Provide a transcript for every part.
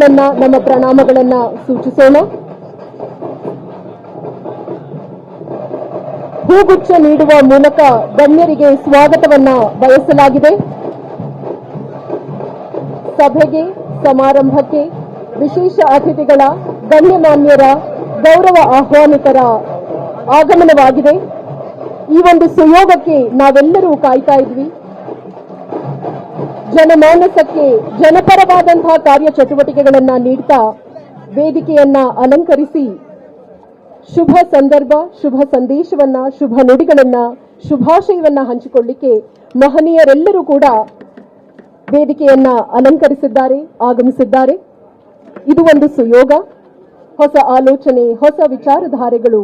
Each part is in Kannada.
ನಮ್ಮ ಪ್ರಣಾಮಗಳನ್ನ ಸೂಚಿಸೋಣ. ಹೂಗುಚ್ಛ ನೀಡುವ ಮೂಲಕ ಗಣ್ಯರಿಗೆ ಸ್ವಾಗತವನ್ನ ಬಯಸಲಾಗಿದೆ. ಸಭೆಗೆ, ಸಮಾರಂಭಕ್ಕೆ ವಿಶೇಷ ಅತಿಥಿಗಳ, ಗಣ್ಯಮಾನ್ಯರ, ಗೌರವ ಆಹ್ವಾನಿತರ ಆಗಮನವಾಗಿದೆ. ಈ ಒಂದು ಸುಯೋಗಕ್ಕೆ ನಾವೆಲ್ಲರೂ ಕಾಯ್ತಾ ಇದ್ವಿ. ಜನಮಾನಸಕ್ಕೆ ಜನಪರವಾದಂತಹ ಕಾರ್ಯಚಟುವಟಿಕೆಗಳನ್ನ ನೀಡ್ತಾ ವೇದಿಕೆಯನ್ನ ಅಲಂಕರಿಸಿ ಶುಭ ಸಂದರ್ಭ, ಶುಭ ಸಂದೇಶವನ್ನ, ಶುಭ ನುಡಿಗಳನ್ನ, ಶುಭಾಶಯವನ್ನ ಹಂಚಿಕೊಳ್ಳಿಕ್ಕೆ ಮಹನೀಯರೆಲ್ಲರೂ ಕೂಡ ವೇದಿಕೆಯನ್ನ ಅಲಂಕರಿಸಿದ್ದಾರೆ, ಆಗಮಿಸಿದ್ದಾರೆ. ಇದು ಒಂದು ಸುಯೋಗ. ಹೊಸ ಆಲೋಚನೆ, ಹೊಸ ವಿಚಾರಧಾರೆಗಳು,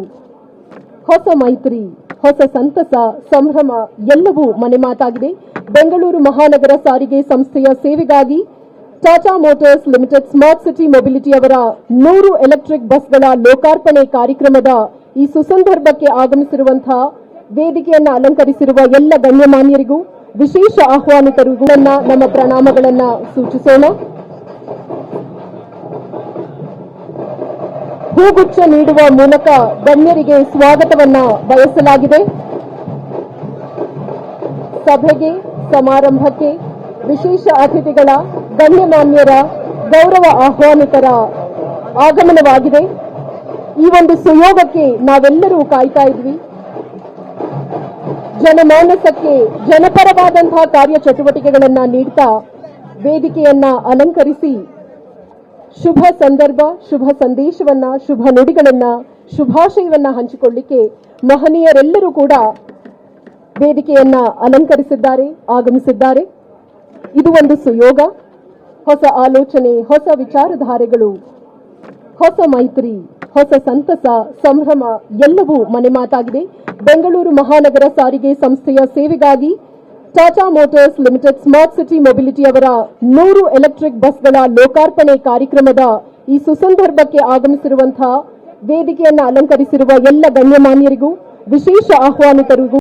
ಹೊಸ ಮೈತ್ರಿ, ಹೊಸ ಸಂತಸ, ಸಂಭ್ರಮ ಎಲ್ಲವೂ ಮನೆ ಮಾತಾಗಿದೆ ಬೆಂಗಳೂರು ಮಹಾನಗರ ಸಾರಿಗೆ ಸಂಸ್ಥೆಯ ಸೇವೆಗಾಗಿ Tata Motors Limited smart city mobility ಅವರ ನೂರು ಎಲೆಕ್ಟ್ರಿಕ್ ಬಸ್ಗಳ ಲೋಕಾರ್ಪಣೆ ಕಾರ್ಯಕ್ರಮದ ಈ ಸುಸಂದರ್ಭಕ್ಕೆ ಆಗಮಿಸಿರುವಂತಹ ವೇದಿಕೆಯನ್ನು ಅಲಂಕರಿಸಿರುವ ಎಲ್ಲ ಗಣ್ಯಮಾನ್ಯರಿಗೂ ವಿಶೇಷ ಆಹ್ವಾನಿತರಿಗೂ ನಮ್ಮ ಪ್ರಣಾಮಗಳನ್ನು ಸೂಚಿಸೋಣ. ಹೂಗುಚ್ಛ ನೀಡುವ ಮೂಲಕ ಗಣ್ಯರಿಗೆ ಸ್ವಾಗತವನ್ನ ಬಯಸಲಾಗಿದೆ. ಸಭೆಗೆ, ಸಮಾರಂಭಕ್ಕೆ ವಿಶೇಷ ಅತಿಥಿಗಳ, ಗಣ್ಯಮಾನ್ಯರ, ಗೌರವ ಆಹ್ವಾನಿತರ ಆಗಮನವಾಗಿದೆ. ಈ ಒಂದು ಸುಯೋಗಕ್ಕೆ ನಾವೆಲ್ಲರೂ ಕಾಯ್ತಾ ಇದ್ವಿ. ಜನಮಾನಸಕ್ಕೆ ಜನಪರವಾದಂತಹ ಕಾರ್ಯಚಟುವಟಿಕೆಗಳನ್ನು ನೀಡ್ತಾ ವೇದಿಕೆಯನ್ನ ಅಲಂಕರಿಸಿ ಶುಭ ಸಂದರ್ಭ, ಶುಭ ಸಂದೇಶವನ್ನ, ಶುಭ ನುಡಿಗಳನ್ನ, ಶುಭಾಶಯವನ್ನ ಹಂಚಿಕೊಳ್ಳಿಕ್ಕೆ ಮಹನೀಯರೆಲ್ಲರೂ ಕೂಡ ವೇದಿಕೆಯನ್ನ ಅಲಂಕರಿಸಿದ್ದಾರೆ, ಆಗಮಿಸಿದ್ದಾರೆ. ಇದು ಒಂದು ಸುಯೋಗ. ಹೊಸ ಆಲೋಚನೆ, ಹೊಸ ವಿಚಾರಧಾರೆಗಳು, ಹೊಸ ಮೈತ್ರಿ, ಹೊಸ ಸಂತಸ, ಸಂಭ್ರಮ, ಎಲ್ಲವೂ ಮನೆ ಮಾತಾಗಿದೆ. ಬೆಂಗಳೂರು ಮಹಾನಗರ ಸಾರಿಗೆ ಸಂಸ್ಥೆಯ ಸೇವೆಗಾಗಿ Tata Motors Limited smart city mobility ಅವರ ನೂರು ಎಲೆಕ್ಟ್ರಿಕ್ ಬಸ್ಗಳ ಲೋಕಾರ್ಪಣೆ ಕಾರ್ಯಕ್ರಮದ ಈ ಸುಸಂದರ್ಭಕ್ಕೆ ಆಗಮಿಸಿರುವಂತಹ ವೇದಿಕೆಯನ್ನ ಅಲಂಕರಿಸಿರುವ ಎಲ್ಲ ಗಣ್ಯಮಾನ್ಯರಿಗೂ ವಿಶೇಷ ಆಹ್ವಾನಿತರಿಗೂ